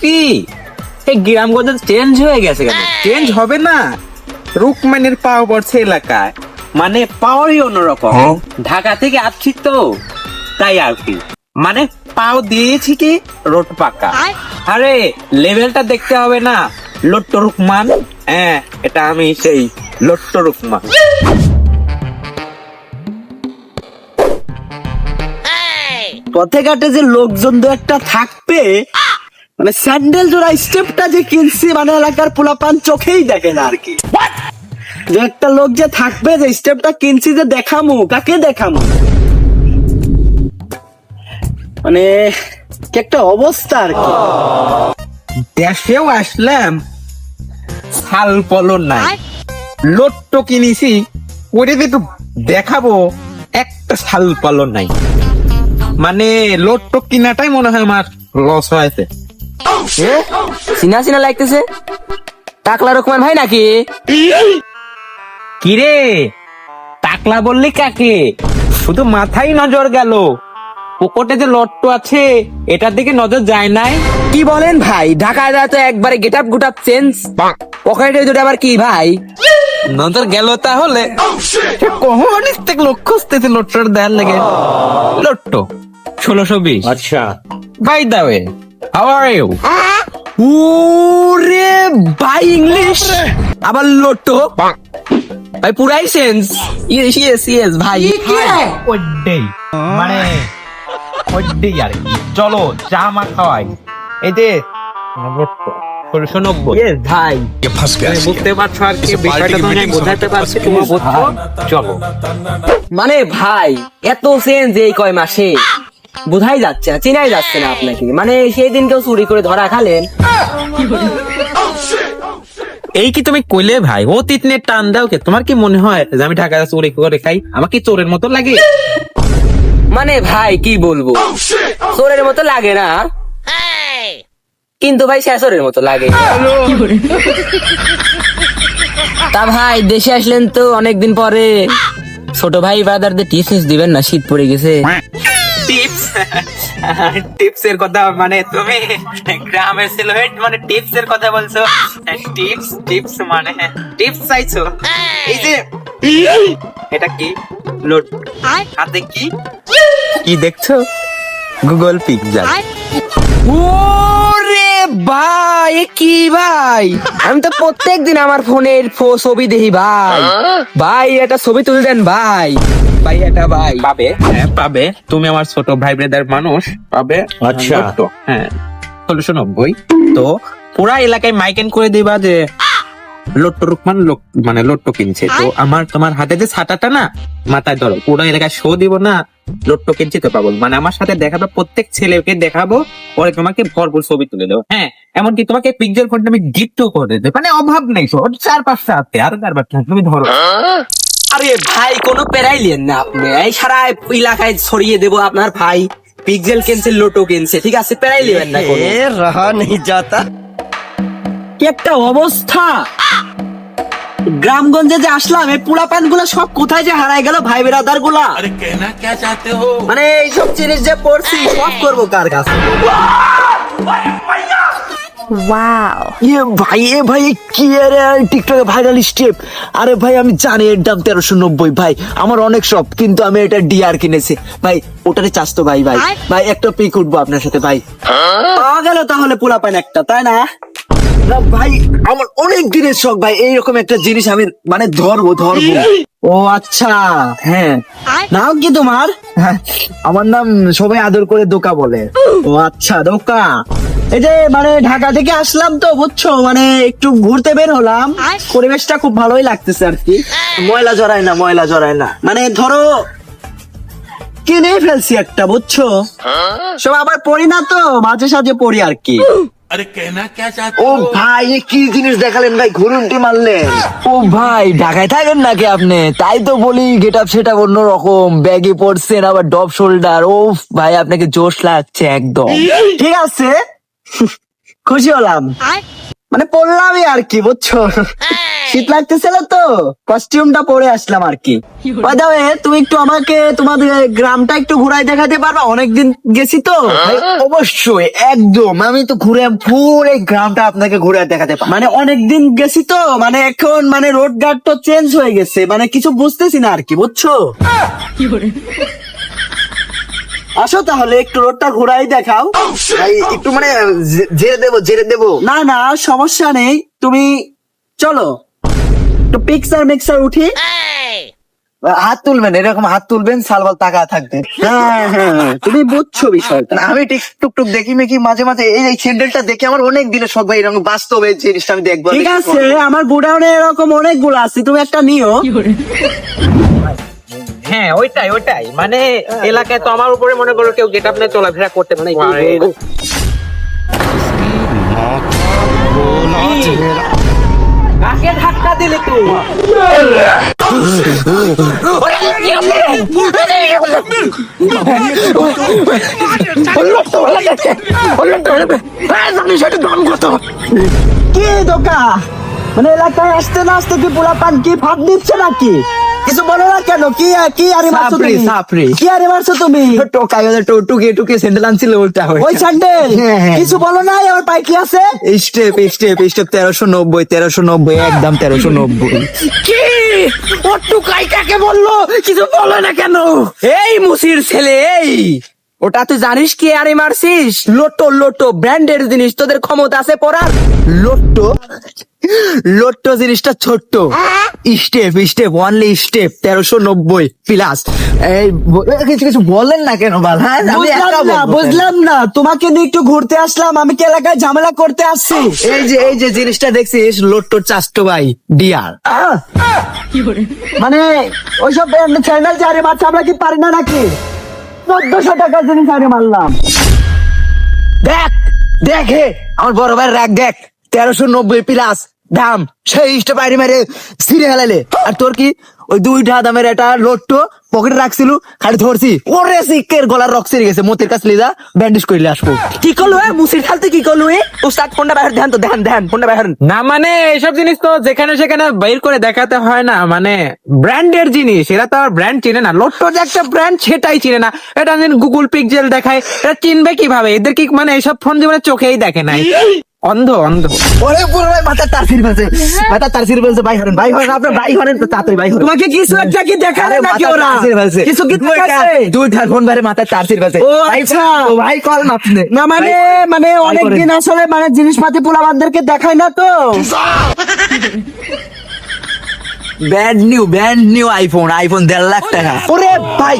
কি? এই গ্রামগঞ্জ চেঞ্জ হয়ে গেছে কেন? চেঞ্জ হবে না? রুকমানের পাও পড়ছে এলাকায়। মানে পাওয়ারই অন্যরকম। ঢাকা থেকে আসছি তো। তাই আর কি। মানে পাও দিয়েছি কি? রোড পাকা। আরে লেভেলটা দেখতে হবে না। লোট্ট রুকমান। হ্যাঁ এটা আমি সেই লোট্ট রুকমান। পথে ঘাটে যে লোকজন দু একটা থাকবে মানে স্যান্ডেল জোড়া স্টেপটা যে কিনছি মানে এলাকার পোলাপান চোখেই দেখে না আর কি। যে একটা লোক যে থাকবে যে স্টেপটা কিনছি যে দেখামু কাকে দেখামু? মানে কি একটা অবস্থা আর কি। দেশেও আসলাম শাল পলন নাই। লোট্ট কিনেছি যে একটু দেখাবো একটা শাল পালন নাই। মানে লোট্ট কিনাটাই মনে হয় আমার লস হয়েছে। চিনা চিনা লাগতেছে? টাকলা রকমান ভাই নাকি? কিরে? টাকলা বললি কাকে? শুধু মাথায় নজর গেল। পকেটে যে লট্ট আছে এটার দিকে নজর যায় নাই। কি বলেন ভাই? ঢাকায় যা তো একবারে get up got up change পকেটে দুটো আবার কি ভাই? নজর গেল তাহলে? কখন থেকে লোক খুঁজতেছে লোট্টর দেয়ার লেগে। লোট্ট ষোলোশো বিশ। আচ্ছা। By the way. How are you ওরে ভাই ইংলিশ আবার লোটো ভাই পুরাই সেন্স ইয়েস ইয়েস ইয়েস ভাই। ওডেই মানে ওডেই আর চলো চা মা খাওয়াই। এই যে ষোলোশো নব্বই ভাই। বুঝতে পারছ আর কি বিষয়টা তুমি বোঝাতে পারছি তুমি বুঝছ? চলো। মানে ভাই এত সেন্স এই কয় মাসে? বোঝাই যাচ্ছে না চেনাই যাচ্ছে না আপনাকে। মানে সেই দিন কেউ চুরি করে ধরা খালেন। এই কি তুমি কইলে ভাই? ও তিতনে টান দাও কে? তোমার কি মনে হয় যে আমি ঢাকা চুরি করে খাই? আমার কি চোরের মতো লাগে? মানে ভাই কি বলব? চোরের মতো লাগে না। কিন্তু ভাই শেষরের মতো লাগে। তা ভাই দেশে আসলেন তো অনেকদিন পরে। ছোট ভাই ব্রাদারদের টিপস দিবেন না? শীত পড়ে গেছে। টিপস এর কথা মানে তুমি গ্রামের ছিল মানে টিপস এর কথা বলছো? টিপস টিপস মানে টিপস চাইছো? এই যে এটা কি? লোড। হাতে কি? কি দেখছ? গুগল পিকচার ওরে ভাই কি ভাই? আমি তো প্রত্যেক দিন আমার ফোনের ছবি দেখি ভাই। ভাই একটা ছবি তুলে দেন ভাই। ভাই এটা ভাই। পাবে? হ্যাঁ পাবে। তুমি আমার ছোট ভাই ব্রাদার মানুষ পাবে? আচ্ছা। লোট্টো, হ্যাঁ। ষোলোশো নব্বই তো পুরা এলাকায় মাইকেন করে দিবা যে লোট্টো রুকমান লোক মানে লোট্টো কিনছে। তো আমার তোমার হাতে যে ছাতাটা না মাথায় ধরো পুরো এলাকায় শো দিব না লোট্টো কিনছি তো পাবো মানে আমার সাথে দেখাবো প্রত্যেক ছেলেকে দেখাবো পরে তোমাকে ভরপুর ছবি তুলে দেবো। হ্যাঁ এমনকি তোমাকে পিকচার ফোনটা আমি গিফটও করে দেবো মানে অভাব নেই সো চার পাঁচটা হাতে আর কারবার তুমি ধরো। আরে ভাই কোনো পেরাইলেন না আপনি। এই সারা এলাকায় ছড়িয়ে দেবো আপনার ভাই। পিক্সেল কেনছে লোটো কেনছে ঠিক আছে? পেরাই নেবেন না কোনো। রহা নেই যাতা কি একটা অবস্থা! গ্রামগঞ্জে যে আসলাম এই পুরা প্যান্টগুলা সব কোথায় যে হারাই গেল ভাই বেরাদারগুলা মানে এইসব জিনিস যে পড়ছি সব করব কার কাছে? Wow. ইয়ে ভাই এ ভাই কি আরে টিকটকে ভাইরাল স্টেপ? আরে ভাই আমি জানি এর দাম তেরোশো নব্বই ভাই। আমার অনেক শখ কিন্তু আমি এটা ডিআর কিনেছি। ভাই ওটারে চাস তো ভাই ভাই। ভাই একটা পিক উঠবো আপনার সাথে ভাই। পাওয়া গেল তাহলে পোলা পাইন একটা তাই না? না ভাই আমার অনেক দিনের শখ ভাই। এইরকম একটা জিনিস আমি মানে ধরবো ধরবো। ও আচ্ছা হ্যাঁ। নাম কি তোমার? হ্যাঁ, আমার নাম সবাই আদর করে দোকা বলে। ও আচ্ছা দোকা। এই যে মানে ঢাকা থেকে আসলাম তো বুঝছ? মানে একটু ঘুরতে বের হলাম। পরিবেশটা খুব ভালোই লাগতেছে আর কি। ময়লা জড়ায় না ময়লা জড়ায় না। মানে ধরো কিনে ফেলছি একটা বুঝছ? সব আবার পড়ি না তো মাঝে সাঝে পড়ি আর কি। ও ভাই কি জিনিস দেখালেন ভাই ঘুরুনটি মারলেন। ও ভাই ঢাকায় থাকেন নাকি আপনি? তাই তো বলি গেট আপ সেটা অন্য রকম ব্যাগে পড়ছেন আবার ডব শোল্ডার ও ভাই আপনাকে জোশ লাগছে একদম। ঠিক আছে খুশি হলাম। মানে পড়লামই আর কি বুঝছ? শীত লাগতেছিল তো কস্টিউমটা পরে আসলাম আর কি। তুমি একটু আমাকে তোমাদের গ্রামটা একটু ঘুরাই দেখাতে পারবা? অনেকদিন গেছি তো। অবশ্যই একদম। আমি তো ঘুরে পুরো গ্রামটা আপনাকে ঘুরে দেখাতে পারব। মানে অনেকদিন গেছি তো মানে এখন মানে রোড গার্ড তো চেঞ্জ হয়ে গেছে। মানে কিছু বুঝতেছি না আর কি বুঝছ? আসো তাহলে একটু রোডটা ঘুরাই দেখাও। ভাই একটু মানে জে- জেরে দেবো জেরে দেবো। না না সমস্যা নেই। তুমি চলো। একটু পিকচার মিক্সার উঠি। হাত তুলবেন এরকম হাত তুলবেন সালবাল টাকা থাকবে। হ্যাঁ হ্যাঁ হ্যাঁ, তুমি বুঝছ বিষয়টা। আমি ঠিক টুকটুক দেখি মেকি মাঝে মাঝে এই এই স্যান্ডেলটা দেখে আমার অনেক দিনের শখ ভাই এরকম বাস্তবে এই জিনিসটা আমি দেখব। ঠিক আছে আমার গোডাউনে এরকম অনেকগুলো আছে তুমি একটা নিও। হ্যাঁ ওইটাই ওইটাই। মানে এলাকায় তো আমার উপরে মনে করো কেউ গেট আপ নিয়ে চলাফেরা করতে পারে কাকে ধাক্কা দিলে তুই? কি দোকা? মানে এলাকায় আসতে না আসতে কি পোলা পান কি ফাঁদ দিচ্ছে নাকি? কিছু বলো না কেন? কি কি আরে মারছো তুমি। কি আরে মারছো তুমি? টোকাই ওদের স্যান্ডেল আনছিল ওইটা ওই স্যান্ডেল? হ্যাঁ, হ্যাঁ। কিছু বলো না আমার পাই কি আছে? স্টেপ স্টেপ স্টেপ তেরোশো নব্বই তেরোশো নব্বই একদম তেরোশো নব্বই। কি? ও টুকাই কাকে বলল? কিছু বলো না কেন? এই মুসির ছেলে এই! ওটা তুই জানিস কি আরে মারছিস? লোটো লোটো ব্র্যান্ডের জিনিস তোদের ক্ষমতা আছে পড়ার লোট্টো? লোট্টো জিনিসটা ছোট্ট। স্টেপ স্টেপ অনলি স্টেপ তেরোশো নব্বই প্লাস এই কিছু কিছু বলেন না কেন বাল হ্যাঁ? আমি বুঝলাম না তোমাকে নিয়ে একটু ঘুরতে আসলাম আমি কি এলাকায় ঝামেলা করতে আসছি? এই যে এই যে জিনিসটা দেখছিস লোট্টোর চাষ্ট ভাই ডিয়ার! মানে ওইসব চ্যানেল যে আরে মারছে আমরা কি পারি না নাকি? চোদ্দশো জিনিস মারলাম। দেখ দেখ আমার বড় ভাই রাগ দেখ। তেরোশো নব্বই প্লাস দাম। সেই ইস্টে বাইরে মেরে ছিঁড়ে হেলালে আর তোর কি ওই দুইটা দামের একটা লোট্টো পকেটে রাখছিল, খালি ধরছি। ওরে সিকের গলার রক ছিঁড়ে গেছে, মতির কাছে লিদা ব্যান্ডেজ করলে আসব। কি করল মুসির খালতে কি করল, এ? উস্তাদ ফোনটা বাইরে, ধ্যান তো, ধ্যান ধ্যান, ফোনটা বাইরে না মানে এইসব জিনিস তো যেখানে সেখানে বের করে দেখাতে হয় না মানে ব্র্যান্ডের জিনিস, এরা তো আর ব্র্যান্ড চিনে না। লোট্টো যে একটা ব্র্যান্ড সেটাই চিনে না। এটা গুগল পিকজেল দেখায়, এটা চিনবে কীভাবে? এদের কি মানে এইসব ফোন জীবনে চোখেই দেখে নাই। অন্ধ অন্ধ। ওরে পুরো ভাই মাথার তার ছিঁড়ে ফেলছে। মাথার তার ছিঁড়ে ফেলছে ভাই হরেন ভাই হরেন আপনার ভাই হরেন তো তাড়াতাড়ি ভাই হরেন। তোমাকে কিছু একটা কি দেখালে আরে নাকি ওরা? তার ছিঁড়ে ফেলছে। কিছু কি দেখাচ্ছে দুইটার ফোন বাইরে মাথার তার ছিঁড়ে ফেলছে। ও, ভাই, আচ্ছা। ও ভাই কল না আপনি। না মানে মানে অনেকদিন আসলে মানে জিনিসপাতি পোলাবানদেরকে দেখায় না তো? Brand new brand new iPhone iPhone দেড় লাখ টাকা। ওরে ভাই।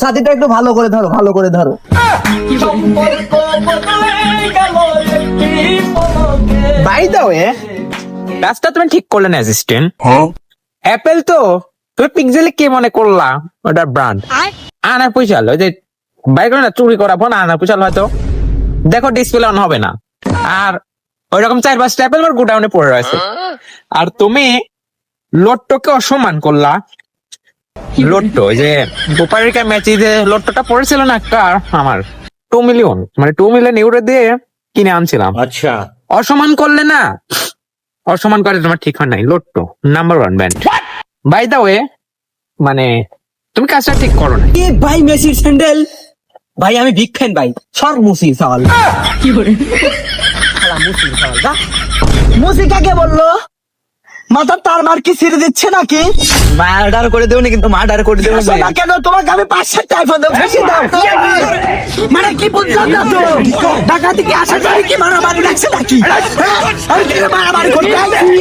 সাথীটা একটু ভালো করে ধরো ভালো করে ধরো। বাই দা ওয়ে কাজটা তুমি ঠিক করলে না অ্যাসিস্ট্যান্ট অ্যাপেল তো তুমি পিকজেলে কে মনে করলা? ওটা ব্র্যান্ড আনা পয়সাল ওই যে বাইক না চুরি করা ফোন আনা পয়সাল হয়তো দেখো ডিসপ্লে অন হবে না। আর ওই রকম চার পাঁচটা অ্যাপেল আমার গোডাউনে পড়ে রয়েছে। আর তুমি লোট্টোকে অসম্মান করলা। লোট্টো ওই যে গোপারিকা ম্যাচে যে লোট্টোটা পড়েছিল না একটা আমার। টু মিলিয়ন মানে টু মিলিয়ন ইউরো দিয়ে কিনে আনছিলাম। আচ্ছা। অসমান করলে না অসমান করে তোমার ঠিক হয় নাই। Lotto number one brand by the way মানে তুমি কাজটা ঠিক করো না কি ভাই মেসির স্যান্ডেল। ভাই আমি বিগ ফ্যান ভাই। সর মুসি সাল মুসি কাকে বলল? মাথা তার মার কি ছিঁড়ে দিচ্ছে নাকি মার্ডার করে দেবো না কিন্তু মার্ডার করে দেবো আসো না কেন তোমাকে আমি পাঁচ সাত আইফোন দেবো বেশি দাও মানে কি বুঝলাম না তো ঢাকা থেকে আসার পরে কি মারামারি লাগছে নাকি হ্যাঁ? আমি কি মারামারি করতে আইছি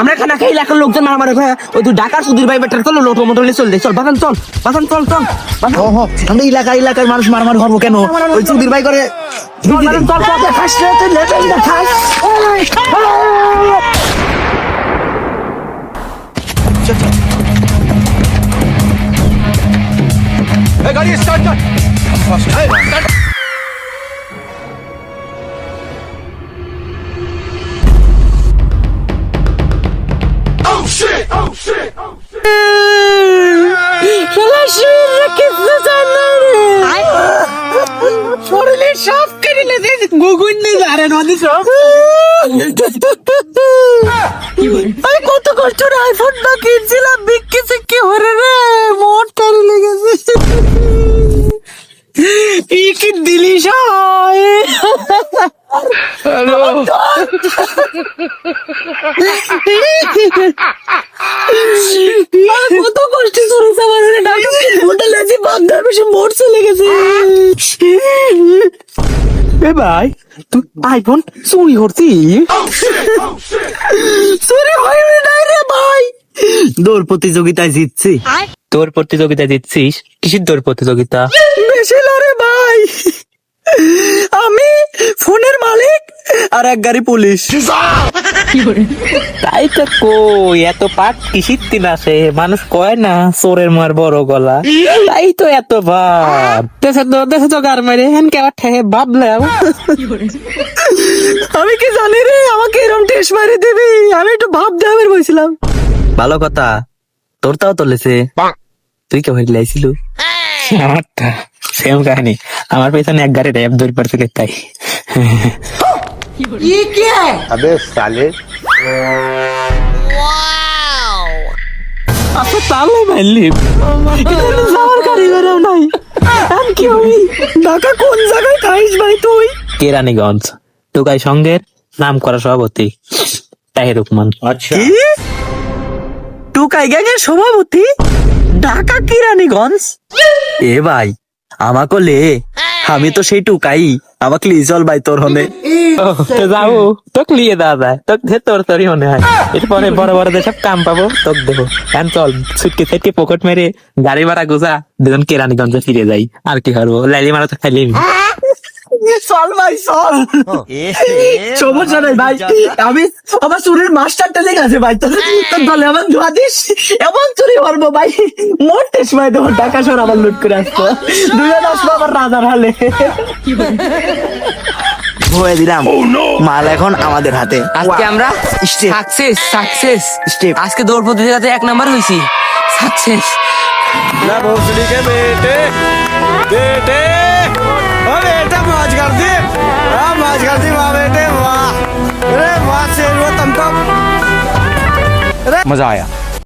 আমরা খানা খাই লাখের লোকজন মারামারি করে ওই তুই সুধীর ভাই বেটার চলো লোটো মোটো চল চল বাগান চল চল চল আমরা এলাকা এলাকার মানুষ মারামারি করব কেন? ওই ভাই করে খাস Oh shit! Oh shit! শালা শিবিররা কিচ্ছু জানে না শরীরে সব কেটে লেগে গুগুন নিয়ে আরে নদী সব আমি কত কষ্ট করে আইফোন না কিনছিলাম বিক্রি সিক্কি হরে রে মন টানে লেগেছে কি কি দিলি সবাই হ্যালো কত কষ্ট চলেছে আমার ডাক্তার হোটেল আছে বাগদার বেশি মোট চলে গেছে এ ভাই তুই আইফোন চুরি করছি চুরি হয়নি নাই রে ভাই। দৌড় প্রতিযোগিতায় জিতছি। তোর প্রতিযোগিতা দিচ্ছিস কিসের দৌড় প্রতিযোগিতা? বেশি লড়ে ভাই। আমি ফোনের মালিক আর এক গাড়ি পুলিশ। তাই তো কই এত পাক কিসির তিন আছে? মানুষ কয় না চোরের মার বড় গলা। তাই তো এত ভাব। দেশে তো দেশে তো গার মেরে হেন কে ঠেহে ভাবলাম। আমি কি জানি রে আমাকে এরকম টেস মারি দিবি? আমি একটু ভাব দেওয়ার বলছিলাম ভালো কথা তোর তাও তোলেছে তুই কে ভাই লাইছিল আমারটা সেম কাহিনী। আমার পেছনে এক গাড়ি ধরে পড়ছিল তাই। আচ্ছা মারলি। যাওয়ার গাড়ি বেরো নাই। আমি কি হই ঢাকা কোন জায়গায় খাইস ভাই তুই? কেরানীগঞ্জ। টুকাই সঙ্গের নাম করা সভাপতি তাহির রহমান কি? টুকাই গ্যাংয়ের সভাপতি? ঢাকা কিরানীগঞ্জ এ ভাই আমাকে লে আমি তো সেই টুকাই আমাকে লিজল ভাই তোর হনে। ও, তো যাব তোকে লিয়ে দেওয়া যায় তোকে ধে তোর তোরই মনে হয়। এরপরে বড় বড় যেসব কাম পাবো তোকে দেবো। কেন চল ছুটকে ছুটকে পকেট মেরে গাড়ি ভাড়া গোজা দুজন কেরানীগঞ্জে ফিরে যাই আর কি করব? লাইলি মারা তো খাইলি চল ভাই চল। সমস্যা নাই ভাই। আমি আমার চুরির মাস্টারটা লেগে আছে ভাই। তোর তোর দলে আমার ধোয়া দিস এমন চুরি করব ভাই। মরতে সময় তোমার টাকা সর আবার লুট করে আসব দুজন আসব আবার রাজার হালে। হয়ে দিলাম। মাল এখন আমাদের হাতে। আজকে আমরা. Success success. আজকে দৌড় প্রতিযোগিতাতে এক নাম্বার হয়েছি। সাকসেস मज़ा आया।